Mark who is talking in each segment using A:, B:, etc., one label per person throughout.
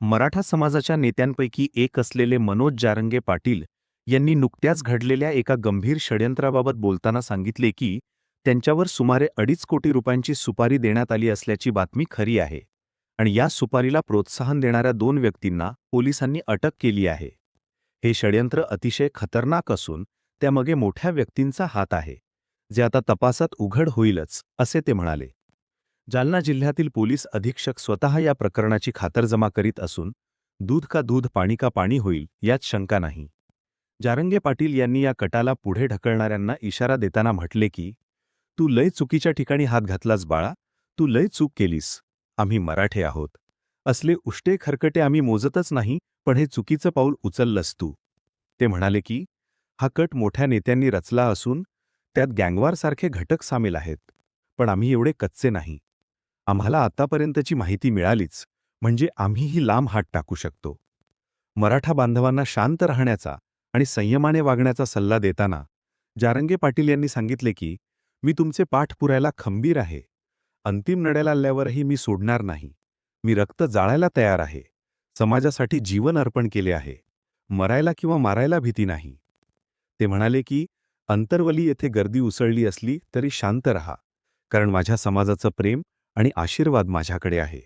A: मराठा समाजाच्या नेत्यांपैकी एक असलेले मनोज जारंगे पाटील यांनी नुकत्याच घडलेल्या एका गंभीर षडयंत्राबाबत बोलताना सांगितले की त्यांच्यावर सुमारे अडीच कोटी रुपयांची सुपारी देण्यात आली असल्याची बातमी खरी आहे आणि या सुपारीला प्रोत्साहन देणाऱ्या दोन व्यक्तींना पोलिसांनी अटक केली आहे. हे षडयंत्र अतिशय खतरनाक असून त्यामागे मोठ्या व्यक्तींचा हात आहे जे आता तपासात उघड होईलच असे ते म्हणाले. जालना जिल्ह्यातील पोलीस अधीक्षक स्वतः या प्रकरणाची खातरजमा करीत असून दूध का दूध पाणी का पाणी होईल यात शंका नाही. जारंगे पाटील यांनी या कटाला पुढे ढकलणाऱ्यांना इशारा देताना म्हटले की तू लय चुकीच्या ठिकाणी हात घातलास बाळा तू लय चूक केलीस. आम्ही मराठे आहोत. असले उष्टे खरकटे आम्ही मोजतच नाही पण हे चुकीचं पाऊल उचललंस तू. ते म्हणाले की हा कट मोठ्या नेत्यांनी रचला असून त्यात गँगवारसारखे घटक सामील आहेत. पण आम्ही एवढे कच्चे नाही. आम्हाला आतापर्यंतची माहिती मिळालीच म्हणजे आम्हीही लांब हात टाकू शकतो. मराठा बांधवांना शांत राहण्याचा आणि संयमाने वागण्याचा सल्ला देताना जारंगे पाटील यांनी सांगितले की मी तुमचे पाठ पुरायला खंबीर आहे. अंतिम नड्याला आल्यावरही मी सोडणार नाही. मी रक्त जाळायला तयार आहे. समाजासाठी जीवन अर्पण केले आहे. मरायला किंवा मारायला भीती नाही. ते म्हणाले की अंतर्वली येथे गर्दी उसळली असली तरी शांत रहा कारण माझ्या समाजाचं प्रेम आणि आशीर्वाद माझ्याकडे आहे.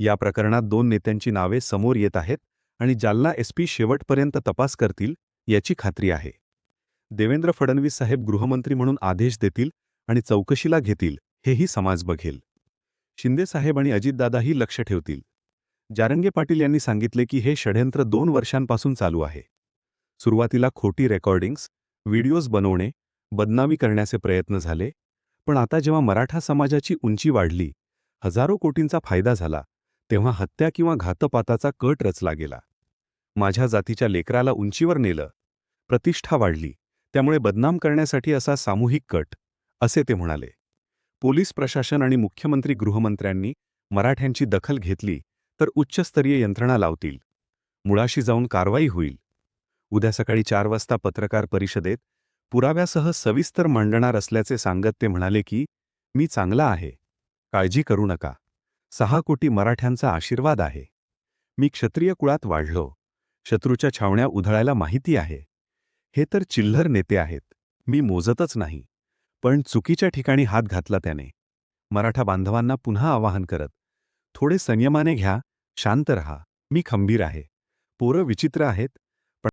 A: या प्रकरणात दोन नेत्यांची नावे समोर येत आहेत आणि जालना एसपी शेवटपर्यंत तपास करतील याची खात्री आहे. देवेंद्र फडणवीस साहेब गृहमंत्री म्हणून आदेश देतील आणि चौकशीला घेतील हेही समाज बघेल. शिंदेसाहेब आणि अजितदादाही लक्ष ठेवतील. जारंगे पाटील यांनी सांगितले की हे षडयंत्र दोन वर्षांपासून चालू आहे. सुरुवातीला खोटी रेकॉर्डिंग्स व्हिडिओज बनवणे बदनामी करण्याचे प्रयत्न झाले पण आता जेव्हा मराठा समाजाची उंची वाढली हजारो कोटींचा फायदा झाला तेव्हा हत्या किंवा घातपाताचा कट रचला गेला. माझ्या जातीच्या लेकराला उंचीवर नेलं. प्रतिष्ठा वाढली. त्यामुळे बदनाम करण्यासाठी असा सामूहिक कट असे ते म्हणाले. पोलीस प्रशासन आणि मुख्यमंत्री गृहमंत्र्यांनी मराठ्यांची दखल घेतली तर उच्चस्तरीय यंत्रणा लावतील. मुळाशी जाऊन कारवाई होईल. उद्या सकाळी चार वाजता पत्रकार परिषदेत पुराव्यासह सविस्तर मांडणार असल्याचे सांगत ते म्हणाले की मी चांगला आहे. काळजी करू नका. सहा कोटी मराठ्यांचा आशीर्वाद आहे. मी क्षत्रिय कुळात वाढलो. शत्रूच्या छावण्या उधळायला माहिती आहे. हे तर चिल्लर नेते आहेत. मी मोजतच नाही. पण चुकीच्या ठिकाणी हात घातला त्याने. मराठा बांधवांना पुन्हा आवाहन करत थोडे संयमाने घ्या. शांत रहा. मी खंबीर आहे. पोरं विचित्र आहेत.